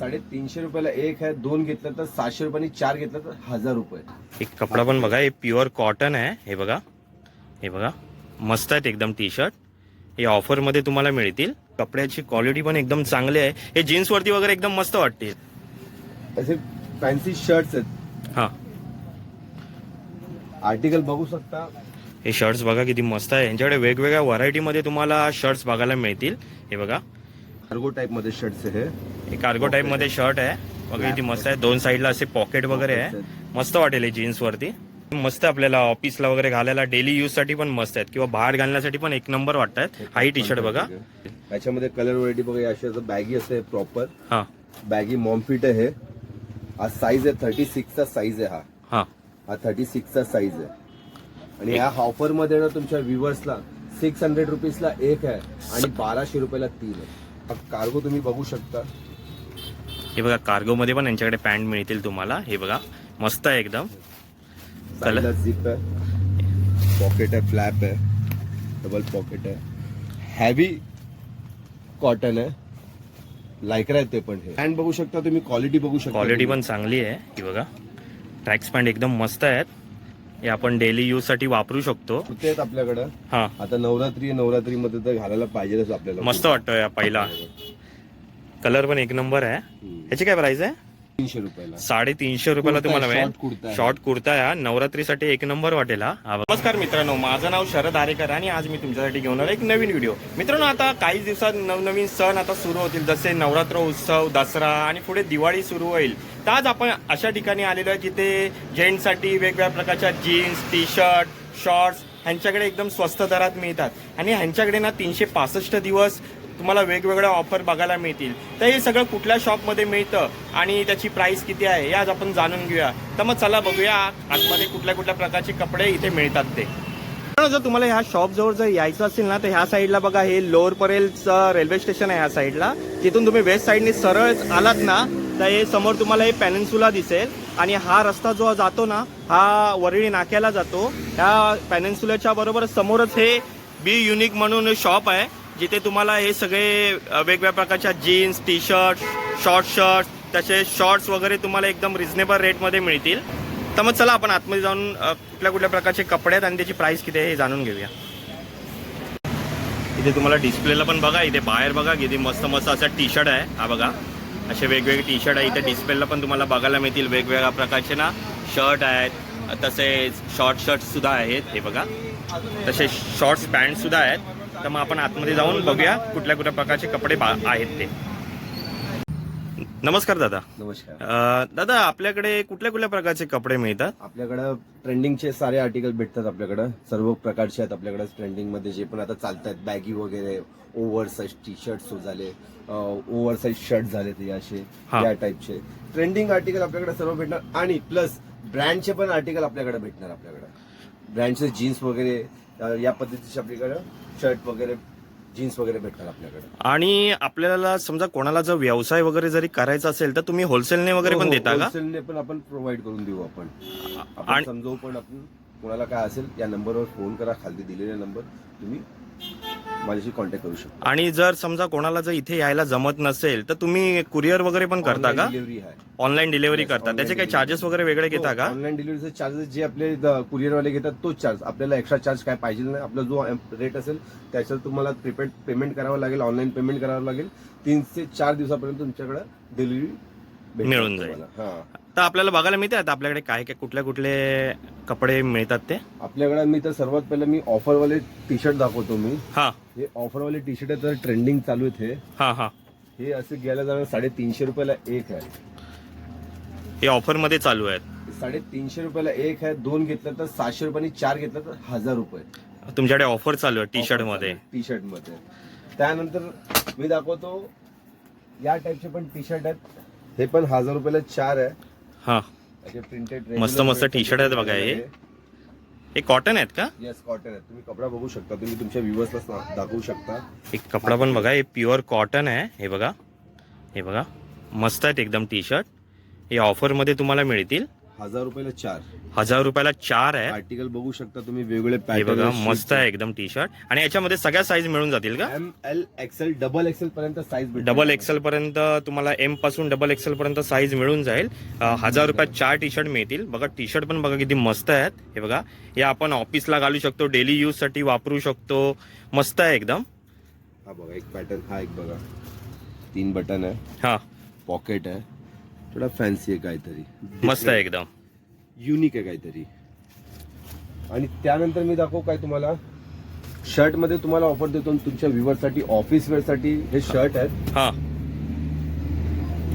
साडेतीनशे रुपयाला एक आहे दोन घेतलं तर सातशे रुपयांनी चार घेतलं तर हजार रुपये. एक कपडा पण बघा हे प्युअर कॉटन आहे हे बघा. हे बघा मस्त आहेत एकदम टी शर्ट हे ऑफरमध्ये तुम्हाला मिळतील. कपड्याची क्वालिटी पण एकदम चांगली आहे. हे जीन्स वरती वगैरे एकदम मस्त वाटतील. असे फॅन्सी शर्ट्स आहेत. हा. आर्टिकल बघू शकता. हे शर्ट्स बघा किती मस्त आहे. यांच्याकडे वेगवेगळ्या व्हरायटीमध्ये तुम्हाला शर्ट्स बघायला मिळतील. हे बघा. कार्गो टाईपमध्ये शर्ट्स आहे. हे. कार्गो टाईपमध्ये शर्ट आहे. बघा किती मस्त आहे. दोन साईडला असे पॉकेट वगैरे आहे. मस्त वाटेल हे जीन्स वरती. मस्त आपल्याला ऑफिसला वगैरे घालायला डेली यूजसाठी पण मस्त आहेत. किंवा बाहेर घालण्यासाठी पण एक नंबर वाटतात. हाही टी शर्ट बघा. याच्यामध्ये कलर व्हरायटी बघा अशी असं बॅगी असते प्रॉपर हा. बॅगी मॉमफिट आहे. हे. साईज आहे थर्टी सिक्सचा साईज आहे हा. हा. हा थर्टी सिक्सचा साईज आहे. आणि या ऑफरमध्ये ना तुमच्या व्ह्युअर्सला सिक्स हंड्रेड रुपीजला एक आहे. आणि बाराशे रुपयाला तीन आहे. कार्गो तुम्ही बघू शकता. हे बघा कार्गो मध्ये पण यांच्याकडे पॅन्ट मिळतील तुम्हाला. हे बघा मस्त आहे एकदम. कलर झिप आहे. पॉकेट आहे फ्लॅप आहे. डबल पॉकेट आहे. हॅवी कॉटन आहे. लायक्रा आहे ते पण हे. पॅन्ट बघू शकता तुम्ही क्वालिटी बघू शकता क्वालिटी. पण चांगली आहे. ही बघा ट्रॅक्स पॅन्ट एकदम मस्त आहेत. हे आपण डेली यूजसाठी वापरू शकतो. आहेत आपल्याकडं? हा. आता नवरात्री नवरात्रीमध्ये तर घालायला पाहिजेच आपल्याला मस्त वाटतोय या पहिला. कलर पण एक नंबर आहे. ह्याची काय प्राइस आहे? तीनशे रुपयाला. साडेतीनशे रुपयाला तुम्हाला short कुर्ता आहे. शॉर्ट कुर्ता या नवरात्रीसाठी एक नंबर वाटेल हा. नमस्कार मित्रांनो माझं नाव शरद आरेकर आणि आज मी तुमच्यासाठी घेऊन आलो एक नवीन व्हिडिओ मित्रांनो आता काही दिवसात नवनवीन सण आता सुरू होतील. जसे नवरात्र उत्सव दसरा आणि पुढे दिवाळी सुरू होईल. तर आज आपण अशा ठिकाणी आलेलो आहे जिथे जेंट्ससाठी वेगवेगळ्या प्रकारच्या जीन्स टी शर्ट शॉर्ट्स ह्यांच्याकडे एकदम स्वस्त दरात मिळतात. आणि ह्यांच्याकडे ना तीनशे पासष्ट दिवस तुम्हाला वेगवेगळ्या ऑफर बघायला मिळतील. तर हे सगळं कुठल्या शॉपमध्ये मिळतं आणि त्याची प्राईस किती आहे हे आज आपण जाणून घेऊया. तर मग चला बघूया आतमध्ये कुठल्या कुठल्या प्रकारचे कपडे इथे मिळतात ते. जर तुम्हाला ह्या शॉप जवळ जर यायचं असेल ना तर ह्या साईडला बघा हे लोअर परेलचं रेल्वे स्टेशन आहे ह्या साईडला तिथून तुम्ही वेस्ट साईडने सरळ आलात ना तर हे समोर तुम्हाला हे पॅनेन्सुला दिसेल. आणि हा रस्ता जो जातो ना हा वरळी नाक्याला जातो. ह्या पॅनेन्सुलाच्या बरोबर समोरच हे बी युनिक म्हणून शॉप आहे. जिथे तुम्हाला हे सगळे वेगवेगळ्या प्रकारच्या jeans T shirt short shirt तसे शॉर्ट्स वगैरे तुम्हाला एकदम रिझनेबल रेटमध्ये मिळतील. तर मग चला आपण आतमध्ये जाऊन कुठल्या कुठल्या प्रकारचे कपडे आहेत आणि त्याची प्राईस किती आहे हे जाणून घेऊया. इथे तुम्हाला डिस्प्लेला पण बघा इथे बाहेर बघा किती मस्त मस्त असा टी शर्ट आहे. हा बघा असे वेगवेगळे टी शर्ट आहे. इथे डिस्प्लेला पण तुम्हाला बघायला मिळतील वेगवेगळ्या प्रकारचे ना शर्ट आहेत. तसेच शॉर्ट शर्ट सुद्धा आहेत हे बघा. तसे शॉर्ट्स पॅन्ट सुद्धा आहेत. तर मग आपण आतमध्ये जाऊन बघूया कुठल्या कुठल्या प्रकारचे कपडे आहेत ते. नमस्कार दादा. नमस्कार. अ, दादा आपल्याकडे कुठल्या कुठल्या प्रकारचे कपडे मिळतात? आपल्याकडं ट्रेंडिंगचे सारे आर्टिकल भेटतात आपल्याकडं. सर्व प्रकारचे आहेत आपल्याकडे ट्रेंडिंगमध्ये जे पण आता चालत आहेत बॅगी वगैरे ओव्हर साईज टी शर्ट झाले. ओव्हर साईज शर्ट झाले ते असे हा. या टाईपचे ट्रेंडिंग आर्टिकल आपल्याकडे सर्व भेटणार. आणि प्लस ब्रँडचे पण आर्टिकल आपल्याकडे भेटणार आपल्याकडे. ब्रँडचे जीन्स वगैरे या पद्धतीचे आपल्याकडे शर्ट वगैरे जीन्स वगैरे भेटणार आपल्याकडे. आणि आपल्याला समजा कोणाला जर व्यवसाय वगैरे जरी करायचा असेल तर तुम्ही होलसेलने वगैरे हो, पण देता का? होलसेलने पण आपण प्रोव्हाइड करून देऊ आपण. आपण आणि- समजावू पण आपण कोणाला काय असेल या नंबरवर फोन करा खाली दिलेला नंबर तुम्ही माझ्याशी कॉन्टॅक्ट करू शकता. आणि जर समजा कोणाला जर इथे यायला जमत नसेल तर तुम्ही कुरिअर वगैरे पण करता का? डिलिव्हरी आहे. ऑनलाईन डिलिव्हरी करता. त्याचे काही. चार्जेस वगैरे वेगळे घेता का? ऑनलाईन डिलिव्हरीचे चार्जेस जे आपले कुरिअरवाले घेतात तोच चार्ज आपल्याला एक्स्ट्रा चार्ज काय पाहिजे नाही. आपला जो रेट असेल त्याच्यावर तुम्हाला प्रिपेड पेमेंट करावं लागेल ऑनलाईन पेमेंट करावं लागेल. तीन ते चार दिवसापर्यंत तुमच्याकडे डिलिव्हरी मिळून जाईल. हा. तर आपल्याला बघायला मिळते आता आपल्याकडे काय काय कुठले कुठले कपडे मिळतात ते. आपल्याकडे मी तर सर्वात पहिलं मी ऑफरवाले टी शर्ट दाखवतो मी. हा. हे ऑफरवाले टी शर्ट आहे तर ट्रेंडिंग चालू आहेत हे. हा हा. हे असे घ्यायला जाणार साडेतीनशे रुपयाला एक आहे. हे ऑफरमध्ये चालू आहेत. साडेतीनशे रुपयाला एक आहे दोन घेतलं तर सातशे रुपयांनी चार घेतलं तर हजार रुपये. तुमच्याकडे ऑफर चालू आहे टी शर्टमध्ये टी शर्टमध्ये त्यानंतर मी दाखवतो या टाईपचे पण टी शर्ट आहेत. हे पण हजार रुपयाला चार आहे. हा. प्रिंटेड मस्त मस्त t-shirt आहेत बघा हे. हे कॉटन आहेत का? येस कॉटन आहे तुम्ही कपडा बघू शकता. तुम्ही तुमच्या व्ह्युअर्सला दाखवू शकता. एक कपडा पण बघा हे प्युअर कॉटन आहे. हे बघा. हे बघा. मस्त आहेत एकदम टी शर्ट हे ऑफरमध्ये तुम्हाला मिळतील. हजार रुपयाला चार. हजार रुपयाला चार आहे. आर्टिकल बघू शकता तुम्ही वेगवेगळे हे बघा मस्त आहे एकदम टी शर्ट आणि याच्यामध्ये सगळ्या साईज मिळून जातील का? M L XL double XL पर्यंत साईज डबल एक्सेल पर्यंत तुम्हाला एमपासून डबल एक्सेल पर्यंत साईज मिळून जाईल. अं, हजार रुपयात चार टी शर्ट मिळतील. बघा टी शर्ट पण बघा किती मस्त आहेत. हे बघा हे आपण ऑफिसला घालू शकतो डेली यूजसाठी वापरू शकतो. मस्त आहे एकदम. हा बघा एक पॅटर्न हा एक बघा. तीन बटन आहे. हा. पॉकेट आहे. थोडा फॅन्सी आहे काहीतरी. मस्त आहे एकदम. युनिक आहे काहीतरी. आणि त्यानंतर मी दाखवू काय तुम्हाला? शर्टमध्ये तुम्हाला ऑफर देतो तुमच्या व्ह्युअरसाठी ऑफिस वेअरसाठी हे शर्ट आहेत. हा.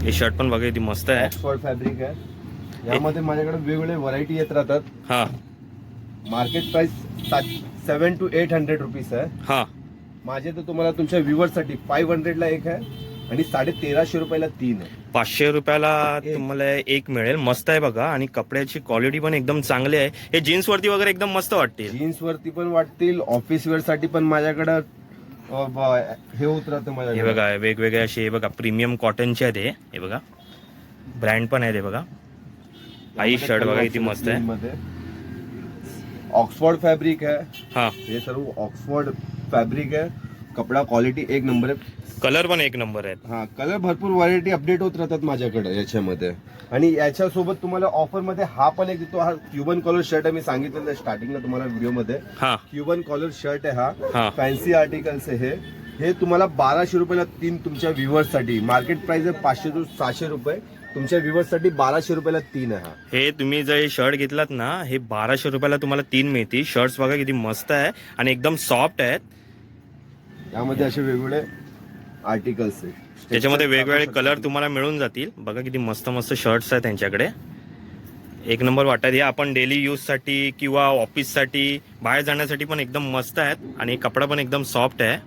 हे शर्ट पण बघा किती मस्त आहे. ऑक्सफर्ड फॅब्रिक आहे. यामध्ये माझ्याकडे वेगवेगळे व्हरायटी येत राहतात. हा. Market price seven two eight hundred rupees आहे. हा. माझे तर तुम्हाला तुमच्या व्ह्युअरसाठी फाईव्ह हंड्रेडला एक आहे आणि साडे तेराशे रुपयाला तीन आहे. पाचशे रुपयाला. तुम्हाला एक मिळेल. मस्त आहे बघा. आणि कपड्याची क्वालिटी पण एकदम चांगली आहे. हे जीन्स वरती वगैरे एकदम मस्त वाटतील. जीन्स वरती पण वाटतील. ऑफिस वेअरसाठी पण माझ्याकडं हे होत राहतं हे बघा वेगवेगळे असे हे बघा प्रीमियम कॉटनचे आहेत हे. हे बघा. ब्रँड पण आहेत हे बघा. आई शर्ट बघा किती मस्त आहे. ऑक्सफोर्ड फॅब्रिक आहे. हा. हे सर्व ऑक्सफोर्ड फॅब्रिक आहे. कपडा क्वालिटी एक नंबर आहे. कलर पण एक नंबर आहेत. हा कलर भरपूर व्हरायटी अपडेट होत राहतात माझ्याकडे याच्यामध्ये. आणि याच्यासोबत तुम्हाला ऑफरमध्ये हा पण एक देतो हा क्युबन कॉलर शर्ट आहे मी सांगितलेलं स्टार्टिंगला तुम्हाला व्हिडिओमध्ये. हा. क्युबन कॉलर शर्ट आहे हा. हा. फॅन्सी आर्टिकल्स आहे हे. हे तुम्हाला बाराशे रुपयाला तीन तुमच्या व्ह्युअर्ससाठी. मार्केट प्राइस आहे पाचशे टू सहाशे रुपये. तुमच्या व्ह्युअर्ससाठी बाराशे रुपयाला तीन आहे हा. हे तुम्ही जर शर्ट घेतलात ना हे बाराशे रुपयाला तुम्हाला तीन मिळतील. शर्ट्स बघा किती मस्त आहे आणि एकदम सॉफ्ट आहेत. यामध्ये असे वेगवेगळे आर्टिकल्स आहेत. त्याच्यामध्ये वेगवेगळे कलर तुम्हाला मिळून जातील. बघा किती मस्त मस्त शर्ट्स आहेत त्यांच्याकडे एक नंबर वाटतात हे आपण डेली यूजसाठी किंवा ऑफिससाठी बाहेर जाण्यासाठी पण एकदम मस्त आहेत. आणि कपडा पण एकदम सॉफ्ट आहे.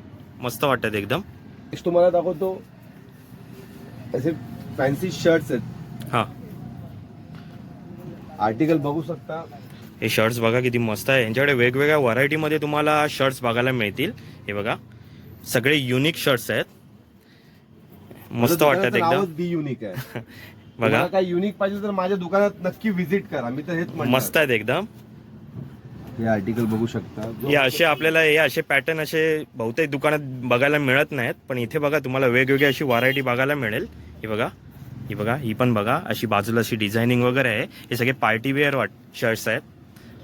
मस्त वाटतात एकदम. नेक्स्ट तुम्हाला दाखवतो. असे फॅन्सी शर्ट्स आहेत. हां. आर्टिकल बघू शकता. हे शर्ट्स बघा किती मस्त आहे. यांच्याकडे वेगवेगळ्या व्हरायटीमध्ये तुम्हाला शर्ट्स बघायला मिळतील. हे बघा. सगळे युनिक शर्ट्स आहेत. मस्त वाटतात एकदम. बी युनिक आहे. बघा. काय युनिक पाहिजे तर माझ्या दुकानात नक्की व्हिजिट करा. मी तर हेच. मस्त आहेत एकदम. हे आर्टिकल बघू शकता. हे असे आपल्याला हे असे पॅटर्न असे बहुतेक दुकानात बघायला मिळत नाहीत. पण इथे बघा तुम्हाला वेगवेगळी अशी व्हरायटी बघायला मिळेल. ही बघा. ही बघा ही पण बघा. अशी बाजूला अशी डिझायनिंग वगैरे आहे. हे सगळे पार्टी वेअर वाट शर्ट्स आहेत.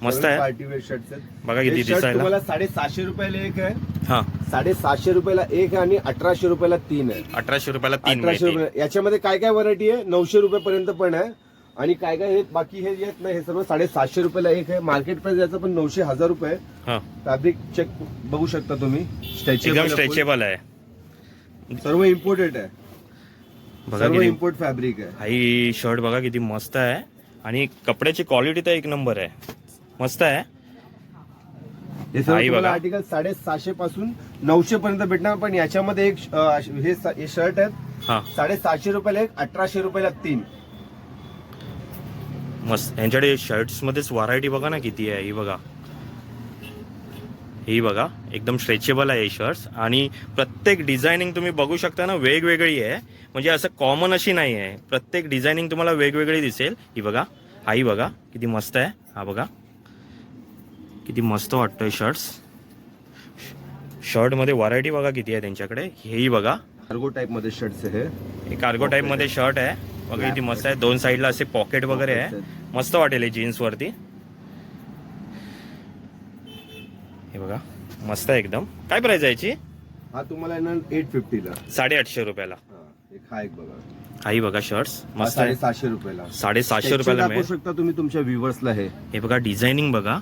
मस्त आहे. पार्टी वेअर शर्ट्स आहेत. बघा किती हे दिसायला. तुम्हाला साडेसहाशे रुपयाला एक आहे. हा. साडेसातशे रुपयाला एक आहे आणि अठराशे रुपयाला तीन आहे. अठराशे रुपयाला तीन अठराशे मिळतील रुपये याच्यामध्ये काय काय व्हरायटी आहे? नऊशे रुपयापर्यंत पण आहे. आणि काय काय हे बाकी हे येत नाही हे सर्व साडेसातशे रुपयाला एक आहे. मार्केट प्राइस याचं पण नऊशे हजार रुपये हा. फॅब्रिक चेक बघू शकता तुम्ही. एकदम स्ट्रेचेबल स्ट्रेचेबल आहे. सर्व इम्पोर्टेड आहे. बघा सर्व किती इम्पोर्ट फॅब्रिक आहे. हाई शर्ट बघा किती मस्त आहे. आणि कपड्याची क्वालिटी तर एक नंबर आहे. मस्त आहे. हे. आर्टिकल साडेसहाशे पासून नऊशे पर्यंत भेटणार पण याच्यामध्ये एक हे शर्ट आहेत. हा. साडेसातशे रुपयाला एक अठराशे रुपयाला तीन. मस्त. यांच्याकडे शर्ट्स मध्येच व्हरायटी बघा ना किती आहे ही बघा. ही बघा एकदम स्ट्रेचेबल आहे हे शर्ट्स आणि प्रत्येक डिझायनिंग तुम्ही बघू शकता ना वेगवेगळी आहे. म्हणजे असं कॉमन अशी नाही आहे प्रत्येक डिझायनिंग तुम्हाला वेगवेगळी दिसेल. ही बघा हाही बघा किती मस्त आहे हा बघा. किती मस्त वाटतोय शर्ट्स शर्टमध्ये व्हरायटी बघा किती आहे त्यांच्याकडे. हेही बघा. कार्गो टाइपमध्ये शर्ट्स आहे हे. कार्गो टाईपमध्ये शर्ट आहे. बघा किती मस्त आहे. दोन साईडला असे पॉकेट वगैरे आहे. मस्त वाटेल हे जीन्स वरती. हे बघा. मस्त आहे एकदम. काय प्राइस आहे याची? हा तुम्हाला येणार एट फिफ्टीला साडेआठशे रुपयाला. हा एक बघा. हाही बघा शर्ट्स मस्त आहे. साडेसहाशे रुपयाला. साडेसातशे रुपयाला शकता तुम्ही तुमच्या व्ह्युअर्सला हे. हे बघा डिझायनिंग बघा.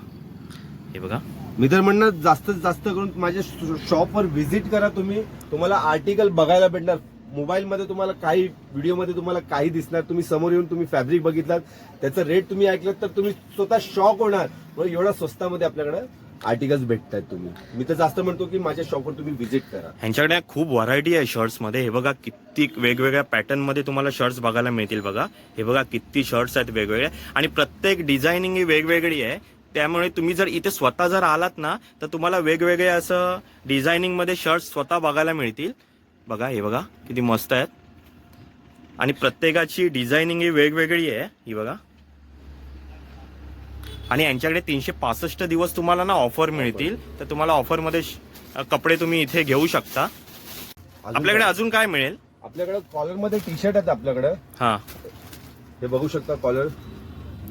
हे बघा. मी तर म्हणणार जास्तीत जास्त करून माझ्या शॉपवर व्हिजिट करा तुम्ही. तुम्हाला आर्टिकल बघायला भेटणार. मोबाईल मध्ये तुम्हाला काही व्हिडिओमध्ये तुम्हाला काही दिसणार. तुम्ही समोर येऊन तुम्ही फॅब्रिक बघितलात. त्याचं रेट तुम्ही ऐकलं तर तुम्ही स्वतः शॉक होणार. बरं, एवढ्या स्वस्तामध्ये आपल्याकडे आर्टिकल्स भेटतायत तुम्ही. मी तर जास्त म्हणतो की माझ्या शॉपवर तुम्ही व्हिजिट करा. ह्यांच्याकडे खूप व्हरायटी आहे शर्ट्समध्ये. हे बघा किती वेगवेगळ्या पॅटर्नमध्ये तुम्हाला शर्ट्स बघायला मिळतील बघा. हे बघा किती शर्ट्स आहेत वेगवेगळे. आणि प्रत्येक डिझायनिंग ही वेगवेगळी आहे. त्यामुळे तुम्ही जर इथे स्वतः जर आलात ना तर तुम्हाला वेगवेगळे असं डिझायनिंगमध्ये शर्ट्स स्वतः बघायला मिळतील. बघा हे बघा किती मस्त आहेत. आणि प्रत्येकाची डिझायनिंग ही वेगवेगळी आहे ही बघा. आणि यांच्याकडे तीनशे पासष्ट दिवस तुम्हाला ना ऑफर मिळतील. तर तुम्हाला ऑफरमध्ये कपडे तुम्ही इथे घेऊ शकता. आपल्याकडे? अजून काय मिळेल? आपल्याकडे कॉलरमध्ये टी शर्ट आहेत आपल्याकडे. हा. हे बघू शकता कॉलर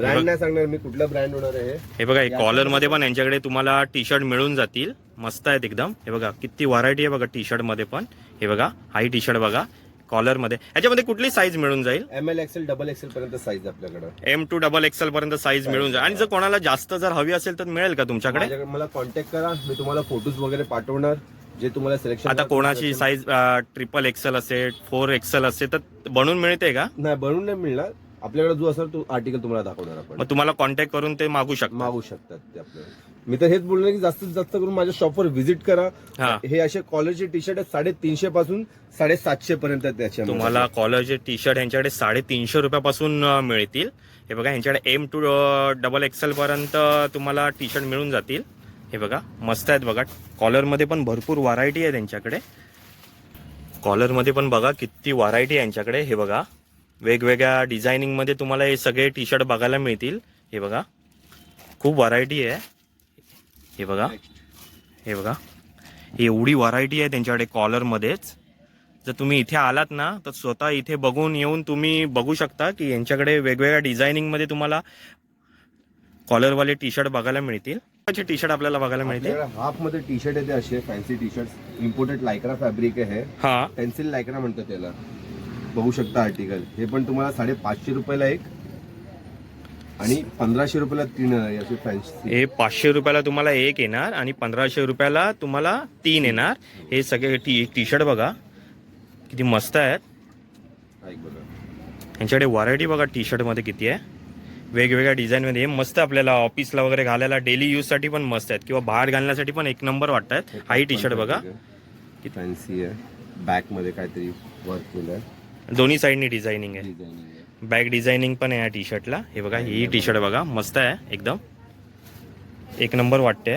ब्रँड. नाही सांगणार मी कुठला ब्रँड होणार आहे. हे. बघा कॉलरमध्ये पण यांच्याकडे तुम्हाला टी शर्ट मिळून जातील. मस्त आहेत एकदम. हे बघा किती व्हरायटी आहे बघा टी शर्टमध्ये पण. हे बघा हाई टी शर्ट बघा. कॉलरमध्ये. याच्यामध्ये कुठली साईज मिळून जाईल? M L XL double XL पर्यंत साईज आपल्याकडे. एम टू डबल एक्सेल पर्यंत साईज मिळून जाईल. आणि जर कोणाला जास्त जर हवी असेल तर मिळेल का तुमच्याकडे? मला कॉन्टॅक्ट करा. मी तुम्हाला फोटोज वगैरे पाठवणार. जे तुम्हाला सिलेक्शन आता कोणाची साईज ट्रिपल एक्सेल असेल फोर एक्सेल असेल तर बनवून मिळते का? नाही बनवून नाही मिळणार. आपल्याकडे जो असेल तो आर्टिकल तुम्हाला दाखवणार आपण. मग तुम्हाला कॉन्टॅक्ट करून ते मागू शकता. मागू शकतात ते आपल्याला. मी तर हेच बोलणार की जास्तीत जास्त करून माझ्या शॉपवर व्हिजिट करा. हा. हे असे कॉलरचे टी शर्ट आहेत साडेतीनशे पासून साडेसातशे पर्यंत आहेत त्याच्यामध्ये. तुम्हाला कॉलरचे टी शर्ट यांच्याकडे साडेतीनशे रुपयापासून अं, मिळतील. हे बघा यांच्याकडे एम टू डबल एक्सेल पर्यंत तुम्हाला टी शर्ट मिळून जातील. हे बघा मस्त आहेत बघा. कॉलरमध्ये पण भरपूर व्हरायटी आहे त्यांच्याकडे. कॉलरमध्ये पण बघा किती व्हरायटी आहे यांच्याकडे. हे बघा. वेगवेगळ्या डिझायनिंगमध्ये तुम्हाला हे सगळे टी शर्ट बघायला मिळतील. हे बघा. खूप व्हरायटी आहे. हे बघा. हे बघा. ही एवढी व्हरायटी आहे त्यांच्याकडे कॉलरमध्येच जर तुम्ही इथे आलात ना तर स्वतः इथे बघून येऊन तुम्ही बघू शकता की यांच्याकडे वेगवेगळ्या डिझायनिंगमध्ये तुम्हाला कॉलरवाले टी शर्ट बघायला मिळतील. टी शर्ट आपल्याला बघायला मिळतील? हाफमध्ये टी शर्ट येते असे fancy T shirt imported lycra fabric आहे. हा. पेन्सिल लायक्रा म्हणतात त्याला. बघू शकता आर्टिकल हे पण तुम्हाला साडे पाचशे रुपयाला एक आणि पंधराशे रुपयाला तीन आहे असे फॅन्सी हे पाचशे रुपयाला तुम्हाला एक येणार आणि पंधराशे रुपयाला तुम्हाला तीन येणार. हे सगळे टी टी शर्ट बघा. किती मस्त आहेत. बघा. यांच्याकडे व्हरायटी बघा टी शर्टमध्ये किती आहे. वेगवेगळ्या डिझाईनमध्ये हे मस्त आपल्याला ऑफिसला वगैरे घालायला डेली यूजसाठी पण मस्त आहेत. किंवा बाहेर घालण्यासाठी पण एक नंबर वाटत आहेत हाही टी शर्ट बघा. फॅन्सी आहे. बॅकमध्ये काहीतरी वर्क केलं आहे दोन्ही साईडनी डिझायनिंग आहे. डिझायनिंग आहे. बॅक डिझायनिंग पण आहे या टी शर्टला हे बघा ही टी शर्ट बघा मस्त आहे एकदम. एक नंबर वाटते.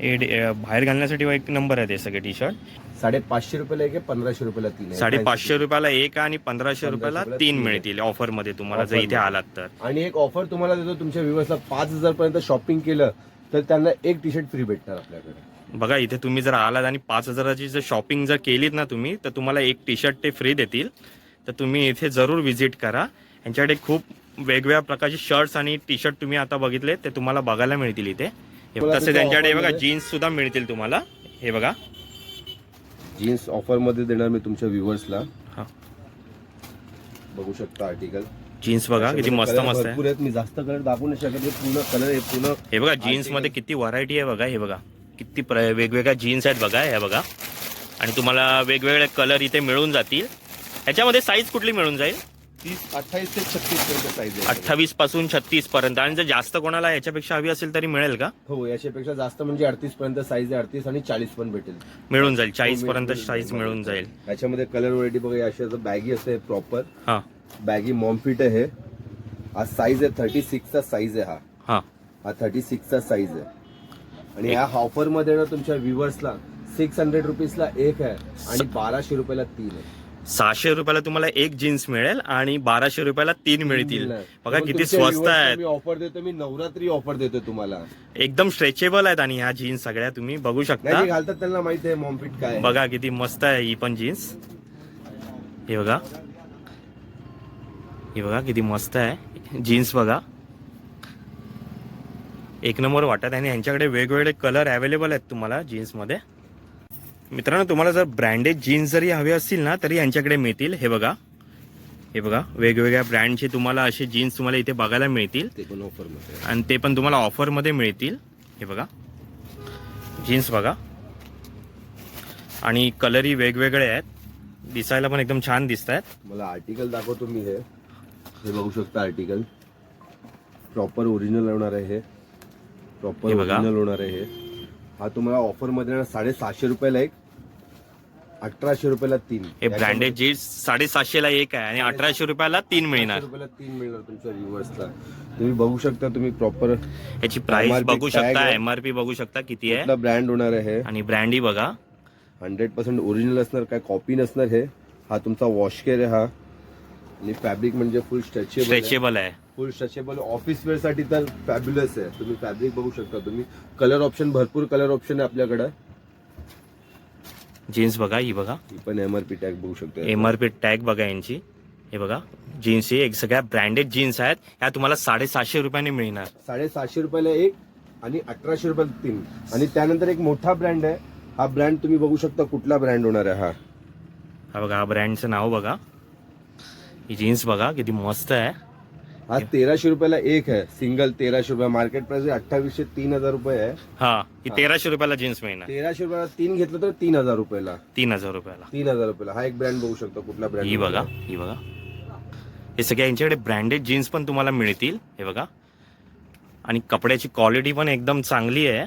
हे बाहेर घालण्यासाठी एक नंबर आहे ते सगळे टी शर्ट साडे पाचशे रुपयाला एक आहे पंधराशे रुपयाला तीन आहे. साडे पाचशे रुपयाला एक आणि पंधराशे रुपयाला तीन मिळतील ऑफरमध्ये तुम्हाला जर इथे. आलात तर. आणि एक ऑफर तुम्हाला देतो तुमच्या व्ह्युअर्सला पाच हजार पर्यंत शॉपिंग केलं तर त्यांना एक टी शर्ट फ्री भेटणार आपल्याकडे. बघा इथे तुम्ही जर आलात आणि पाच हजाराची जर शॉपिंग जर केलीत ना तुम्ही तर तुम्हाला एक टी शर्ट ते फ्री देतील. तर तुम्ही इथे जरूर व्हिजिट करा. यांच्याकडे खूप वेगवेगळ्या प्रकारचे शर्ट्स आणि टी शर्ट तुम्ही आता बघितले ते तुम्हाला बघायला मिळतील इथे. तसे त्यांच्याकडे बघा जीन्स सुद्धा मिळतील तुम्हाला. हे बघा. जीन्स ऑफरमध्ये देणार मी तुमच्या व्ह्युअर्सला. बघू शकता आर्टिकल जीन्स बघा किती मस्त मस्त आहे. मी जास्त कलर दाखवू नाही शकत पूर्ण कलर हे पूर्ण हे बघा जीन्समध्ये किती व्हरायटी आहे बघा हे बघा. किती प्र- वेगवेगळ्या जीन्स आहेत बघा हे बघा. आणि तुम्हाला वेगवेगळे कलर इथे मिळून जातील. ह्याच्यामध्ये साईज कुठली मिळून जाईल? तीस अठ्ठावीस ते छत्तीस पर्यंत साईज आहे. अठ्ठावीसपासून छत्तीस पर्यंत. आणि जर जास्त कोणाला याच्यापेक्षा हवी असेल तरी मिळेल का? हो याच्यापेक्षा जास्त म्हणजे अडतीस पर्यंत साईज आहे अडतीस आणि चाळीस पण भेटेल. मिळून जाईल. चाळीस हो, पर्यंत मिळून साईज जाईल. मिळून जाईल. याच्यामध्ये कलर व्हरायटी बघा अशी असं बॅगी असते प्रॉपर हा. बॅगी मॉमफिट आहे. हा साईज आहे थर्टी सिक्सचा साईज आहे हा. हा. हा थर्टी सिक्सचा साईज आहे. आणि ह्या ऑफरमध्ये ना तुमच्या व्ह्युअर्सला सिक्स हंड्रेड रुपीजला एक आहे आणि बाराशे रुपयाला तीन आहे. सहाशे रुपयाला तुम्हाला एक जीन्स मिळेल आणि बाराशे रुपयाला तीन मिळतील. बघा किती स्वस्त आहेत. ऑफर देतो मी नवरात्री ऑफर देतो तुम्हाला. एकदम स्ट्रेचेबल आहेत आणि ह्या जीन्स सगळ्या तुम्ही बघू शकता. घालतात त्यांना माहिती आहे मॉमफिट काय आहे. बघा किती मस्त आहे ही पण जीन्स. हे बघा. हे बघा किती मस्त आहे. जीन्स बघा. एक नंबर वाटत आणि यांच्याकडे वेगवेगळे कलर अवेलेबल आहेत तुम्हाला जीन्समध्ये मित्रांनो तुम्हाला जर ब्रँडेड जीन्स जरी हवे असतील ना तरी यांच्याकडे मिळतील. हे बघा. हे बघा वेगवेगळ्या ब्रँडचे तुम्हाला असे जीन्स तुम्हाला इथे बघायला मिळतील. ते पण ऑफरमध्ये आहे. आणि ते पण तुम्हाला ऑफरमध्ये मिळतील. हे बघा. जीन्स बघा. आणि कलरही वेगवेगळे आहेत. दिसायला पण एकदम छान दिसत आहेत मला आर्टिकल दाखवतो मी हे. हे बघू शकता आर्टिकल प्रॉपर ओरिजिनल होणार आहे हे. प्रॉपर हे. ओरिजिनल होणार आहे हे. हा तुम्हाला ऑफरमध्ये ना साडेसहाशे रुपयाला एक अठराशे रुपयाला तीन. हे ब्रँडेड जीन्स साडेसातशेला एक आहे आणि अठराशे रुपयाला तीन मिळणार. रुपयाला तीन मिळणार तुमच्या व्ह्युअर्सला तुम्ही बघू शकता तुम्ही प्रॉपर याची प्राइस MRP बघू tag शकता आहे. एमआरपी बघू शकता किती आहे. ब्रँड होणार आहे आणि ब्रँडही बघा. हंड्रेड पर्सेंट ओरिजिनल असणार काय कॉपी नसणार हे. हा तुमचा वॉश केअर आहे हा. आणि फॅब्रिक म्हणजे फुल स्ट्रेचेबल स्ट्रेचेबल आहे. फुल स्ट्रेचेबल. ऑफिस वेअरसाठी तर फॅब्युलस आहे. तुम्ही फॅब्रिक बघू शकता तुम्ही. कलर ऑप्शन भरपूर कलर ऑप्शन आहे आपल्याकडे. जीन्स बघा ही बघा. ही पण एमआरपी टॅग बघू शकता. एम आर पी टॅग बघा यांची. हे बघा. जीन्स ही एक सगळ्या ब्रँडेड जीन्स आहेत. ह्या तुम्हाला साडेसातशे रुपयाने मिळणार. साडेसहाशे रुपयाला एक आणि अठराशे रुपयाला तीन. आणि त्यानंतर एक मोठा ब्रँड आहे. हा ब्रँड तुम्ही बघू शकता कुठला ब्रँड होणार आहे हा. हा बघा हा ब्रँडचं नाव बघा. ही जीन्स बघा किती मस्त आहे. हा तेराशे रुपयाला एक आहे. सिंगल तेराशे रुपये. मार्केट प्राइस अठ्ठावीसशे तीन हजार रुपये आहे. हा ही तेराशे रुपयाला जीन्स मिळणार तेराशे रुपयाला तीन घेतलं तर तीन हजार रुपयाला. तीन हजार रुपयाला. तीन हजार रुपयाला. हा एक ब्रँड बघू शकता कुठला ब्रँड ही बघा ही बघा. हे सगळे यांच्याकडे ब्रँडेड जीन्स पण तुम्हाला मिळतील. हे बघा. आणि कपड्याची क्वालिटी पण एकदम चांगली आहे.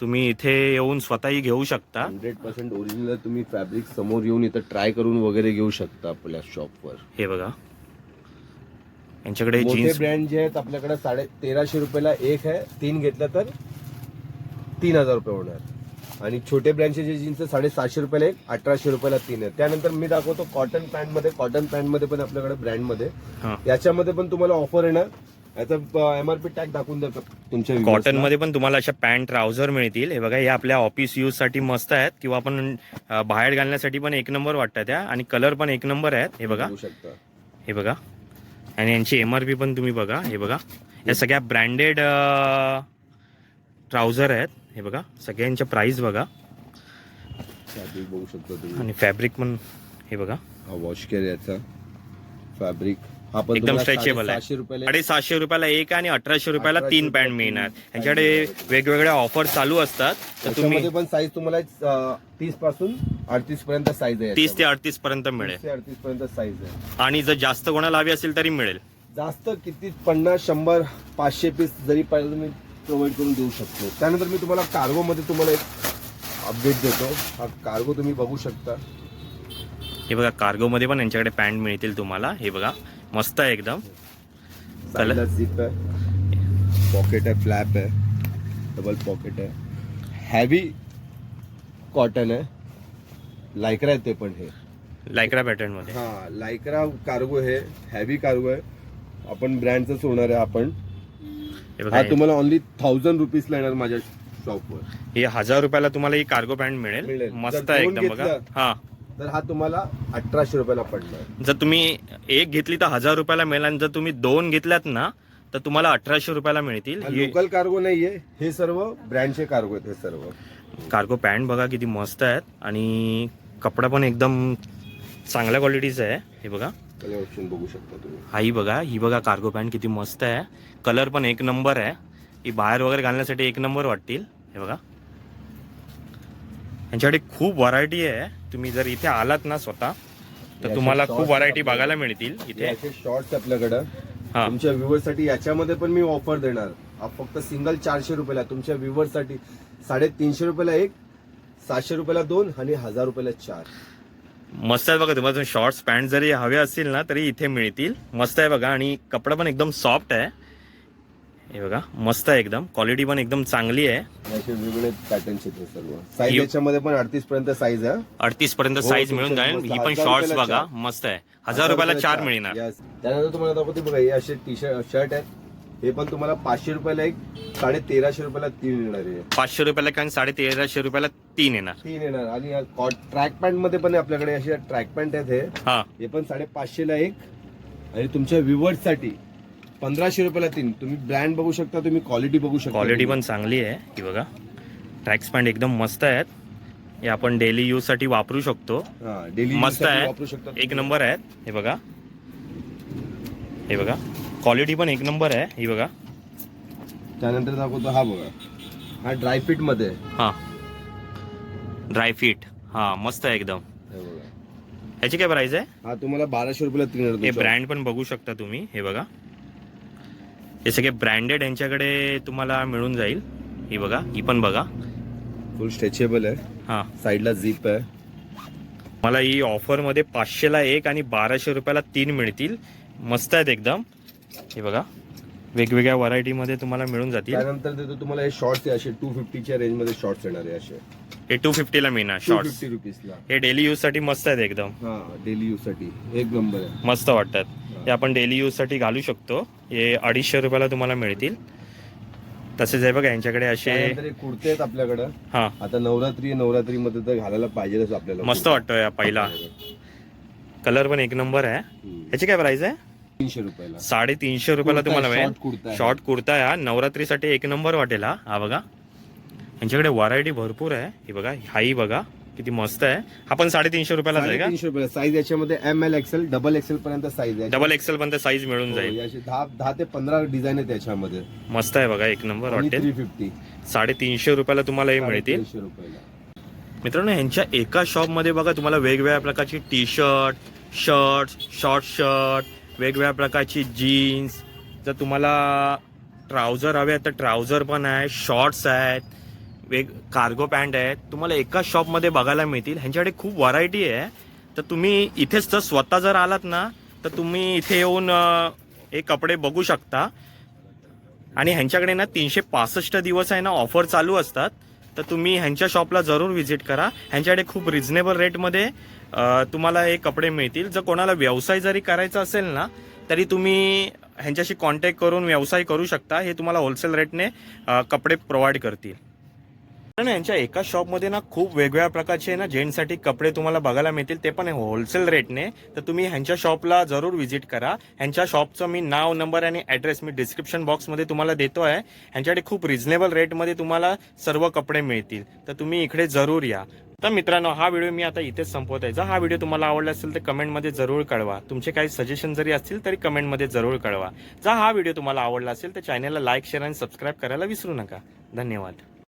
तुम्ही इथे येऊन स्वतःही घेऊ शकता. हंड्रेड पर्सेंट ओरिजिनल तुम्ही फॅब्रिक समोर येऊन इथं ट्राय करून वगैरे घेऊ शकता आपल्या शॉपवर हे बघा. यांच्याकडे मोठे जीन्स ब्रँड जे आहेत आपल्याकडे साडे तेराशे रुपयाला एक आहे तीन घेतलं तर तीन हजार रुपये होणार. आणि छोटे ब्रँडचे जे जीन्स आहे साडेसातशे रुपयाला एक अठराशे रुपयाला तीन आहे त्यानंतर मी दाखवतो कॉटन पॅन्टमध्ये कॉटन पॅन्टमध्ये पण आपल्याकडे ब्रँडमध्ये हा. याच्यामध्ये पण तुम्हाला ऑफर येणार. याचा एमआरपी टॅग दाखवून द्या तुमच्या कॉटन. मध्ये पण तुम्हाला अशा पॅन्ट ट्राउझर मिळतील. हे बघा हे आपल्या ऑफिस यूजसाठी मस्त आहेत. किंवा आपण बाहेर घालण्यासाठी पण एक नंबर वाटतात त्या. आणि कलर पण एक नंबर आहेत. हे बघा. बघू शकता. हे बघा. आणि यांची एम आर पी पण तुम्ही बघा हे बघा. या सगळ्या ब्रँडेड ट्राउझर आहेत हे बघा. सगळ्यांच्या प्राइस बघा. फॅब्रिक बघू शकता तुम्ही. आणि फॅब्रिक पण हे बघा. वॉश केअर याचा. फॅब्रिक एकदम स्ट्रेचेबल आहे. साडे सातशे रुपयाला एक आणि अठराशे रुपयाला 1800 तीन पॅन्ट मिळणार. यांच्याकडे वेगवेगळ्या ऑफर चालू असतात. तर तुम्ही पण साईज तुम्हाला तीसपासून अडतीस पर्यंत साईज आहे तीस ते अडतीस पर्यंत मिळेल. अडतीस पर्यंत साईज आहे. आणि जर जास्त कोणाला हवी असेल तरी मिळेल. जास्त किती? पन्नास शंभर पाचशे पीस जरी पाहिजे तुम्ही प्रोव्हाइड करून देऊ शकतो. त्यानंतर मी तुम्हाला कार्गो मध्ये तुम्हाला एक अपडेट देतो. हा कार्गो तुम्ही बघू शकता. हे बघा कार्गो मध्ये पण यांच्याकडे पॅन्ट मिळतील तुम्हाला. हे बघा मस्त आहे एकदम. झिप आहे. पॉकेट आहे फ्लॅप आहे. डबल पॉकेट आहे. हॅवी कॉटन आहे. लायक्रा आहे ते पण हे. लायक्रा पॅटर्नमध्ये. हा लायक्रा कार्गो हे हॅवी कार्गो आहे. आपण ब्रँडच होणार आहे आपण. हे तुम्हाला ओनली थाउजंड रुपीजला येणार माझ्या शॉपवर हे हजार रुपयाला तुम्हाला ही कार्गो पॅन्ट मिळेल. मस्त आहे एकदम बघा. हा. तर हा तुम्हाला अठराशे रुपयाला पडणार जर तुम्ही एक घेतली तर हजार रुपयाला मिळेल आणि जर तुम्ही दोन घेतल्यात ना तर तुम्हाला अठराशे रुपयाला मिळतील. हा लोकल कार्गो नाहीये हे सर्व ब्रँडचे कार्गो आहेत हे सर्व. कार्गो पॅन्ट बघा किती मस्त आहेत. आणि कपडा पण एकदम चांगल्या क्वालिटीचा आहे. हे बघा. कलर ऑप्शन बघू शकता तुम्ही. हा ही बघा. ही बघा कार्गो पॅन्ट किती मस्त आहे. कलर पण एक नंबर आहे. ही बाहेर वगैरे घालण्यासाठी एक नंबर वाटतील. हे बघा. यांच्याकडे खूप व्हरायटी आहे. तुम्ही जर इथे आलात ना स्वतः तर तुम्हाला खूप व्हरायटी बघायला मिळतील इथे. याचे शॉर्ट्स आपल्याकडं. हा. तुमच्या व्ह्युअरसाठी याच्यामध्ये पण मी ऑफर देणार. फक्त सिंगल चारशे रुपयाला तुमच्या व्ह्युअरसाठी साडेतीनशे रुपयाला एक सातशे रुपयाला दोन आणि हजार रुपयाला चार. मस्त आहे बघा तुम्हाला शॉर्ट्स पॅन्ट जरी हवे असतील ना तरी इथे मिळतील. मस्त आहे बघा आणि कपडा पण एकदम सॉफ्ट आहे. हे बघा मस्त आहे एकदम. क्वालिटी पण एकदम चांगली आहे. असे वेगवेगळे पॅटर्नचे ते सर्व. साईज ही- याच्यामध्ये पण अडतीस पर्यंत साईज आहे अडतीस पर्यंत हो, साईज तुमचं मिळून जाईल. मस्त. ही पण हजार शॉर्ट्स रुपयाला बघा. चार. मस्त आहे. हजार रुपयाला चार मिळणार. Yes. त्यानंतर तुम्हाला दाखवते बघा हे असे टी शर्ट शर्ट आहेत. हे पण तुम्हाला पाचशे रुपयाला एक साडे तेराशे रुपयाला तीन येणार आहे. पाचशे रुपयाला कारण साडे तेराशे रुपयाला तीन येणार. तीन येणार. आणि ट्रॅक पॅन्टमध्ये पण आपल्याकडे असे ट्रॅक पॅन्ट आहेत हे. हा. हे पण साडे पाचशे ला एक. आणि तुमच्या व्ह्युअर्ससाठी पंधराशे रुपयाला तीन. तुम्ही ब्रँड बघू शकता तुम्ही क्वालिटी बघू शकता. क्वालिटी पण चांगली आहे. ही बघा. ट्रॅक्स पॅन्ट एकदम मस्त आहेत. हे आपण डेली यूजसाठी वापरू शकतो. डेली मस्त आहे. वापरू शकता एक नंबर आहेत हे बघा. हे बघा. क्वालिटी पण एक नंबर आहे. ही बघा. त्यानंतर दाखवतो हा बघा. हा ड्रायफिटमध्ये. आहे. हा. ड्राय फिट हा मस्त आहे एकदम. हे बघा. ह्याची काय प्राइस आहे? हा तुम्हाला बाराशे रुपयाला तीन येणार हे ब्रँड पण बघू शकता तुम्ही. हे बघा. हे सगळे ब्रँडेड यांच्याकडे तुम्हाला मिळून जाईल. ही बघा ही पण बघा. फुल स्ट्रेचेबल आहे. हा. साईडला झिप आहे. मला ही ऑफरमध्ये पाचशेला एक आणि बाराशे रुपयाला तीन मिळतील. मस्त आहेत एकदम. हे बघा वेगवेगळ्या व्हरायटीमध्ये तुम्हाला मिळून जातील. त्यानंतर देतो तुम्हाला हे शॉर्ट्स आहे असे टू फिफ्टीच्या रेंजमध्ये शॉर्ट्स येणार आहे असे. हे टू फिफ्टीला मिळणार टू शॉर्ट्स फिफ्टी रुपीजला हे डेली यूजसाठी मस्त आहेत एकदम. हा डेली यूजसाठी. एक नंबर आहे. मस्त वाटतात. हे. आपण डेली यूजसाठी घालू शकतो. हे अडीचशे रुपयाला तुम्हाला मिळतील. तसेच आहे बघा यांच्याकडे असे त्यानंतर कुर्ते आहेत आपल्याकडं. हा. आता नवरात्री नवरात्रीमध्ये तर घालायला पाहिजेच आपल्याला मस्त वाटतोय हा पहिला. कलर पण एक नंबर आहे. ह्याची काय प्राइस आहे? तीनशे रुपयाला. साडेतीनशे रुपयाला कुर्ता तुम्हाला आहे, मिळेल. short कुर्ता आहे. शॉर्ट कुर्ता आहे हा. नवरात्रीसाठी एक नंबर वाटेल हा. हा बघा. यांच्याकडे व्हरायटी भरपूर आहे. ही बघा हाही बघा किती मस्त आहे. हा पण साडेतीनशे रुपयालाच आहे का? साडेतीनशे रुपयाला. साईज याच्यामध्ये M L XL double XL पर्यंत साईज आहे. डबल एक्सेल पर्यंत साईज मिळून हो, जाईल. याचे दहा दहा ते पंधरा डिझाईन आहे त्याच्यामध्ये मस्त आहे बघा एक नंबर वाटेल थ्री फिफ्टी साडेतीनशे रुपयाला तुम्हाला हे मिळतील. तीनशे रुपयाला. मित्रांनो ह्यांच्या एका शॉपमध्ये बघा तुम्हाला वेगवेगळ्या प्रकारची T shirt shirt short shirt वेगवेगळ्या प्रकारची जीन्स जर तुम्हाला ट्राउझर हवे आहेत तर ट्राउझर पण आहे शॉर्ट्स आहेत. वेग कार्गो पॅन्ट आहेत तुम्हाला एका शॉपमध्ये बघायला मिळतील. ह्यांच्याकडे खूप व्हरायटी आहे. तर तुम्ही इथेच जर स्वतः जर आलात ना तर तुम्ही इथे येऊन हे कपडे बघू शकता. आणि ह्यांच्याकडे ना तीनशे पासष्ट दिवस आहे ना ऑफर चालू असतात. तर तुम्ही ह्यांच्या शॉपला जरूर व्हिजिट करा. ह्यांच्याकडे खूप रिझनेबल रेटमध्ये तुम्हाला हे कपडे मिळतील. जर कोणाला व्यवसाय जरी करायचा असेल ना तरी तुम्ही ह्यांच्याशी कॉन्टॅक्ट करून व्यवसाय करू शकता. हे तुम्हाला होलसेल रेटने कपडे प्रोव्हाइड करतील. कारण यांच्या एका शॉपमध्ये ना खूप वेगवेगळ्या प्रकारचे ना जेंट्ससाठी कपडे तुम्हाला बघायला मिळतील ते पण होलसेल रेटने तर तुम्ही ह्यांच्या शॉपला जरूर व्हिजिट करा. ह्यांच्या शॉपचं मी नाव नंबर आणि ॲड्रेस मी डिस्क्रिप्शन बॉक्समध्ये तुम्हाला देतो आहे ह्यांच्याकडे खूप रिझनेबल रेटमध्ये तुम्हाला सर्व कपडे मिळतील. तर तुम्ही इकडे जरूर या. तर मित्रांनो हा व्हिडिओ मी आता इथेच संपवत आहे जर हा व्हिडिओ तुम्हाला आवडला असेल तर कमेंटमध्ये जरूर कळवा. तुमचे काही सजेशन जरी असतील तरी कमेंटमध्ये जरूर कळवा. जर हा व्हिडिओ तुम्हाला आवडला असेल तर चॅनलला लाईक शेअर आणि सबस्क्राईब करायला विसरू नका. धन्यवाद.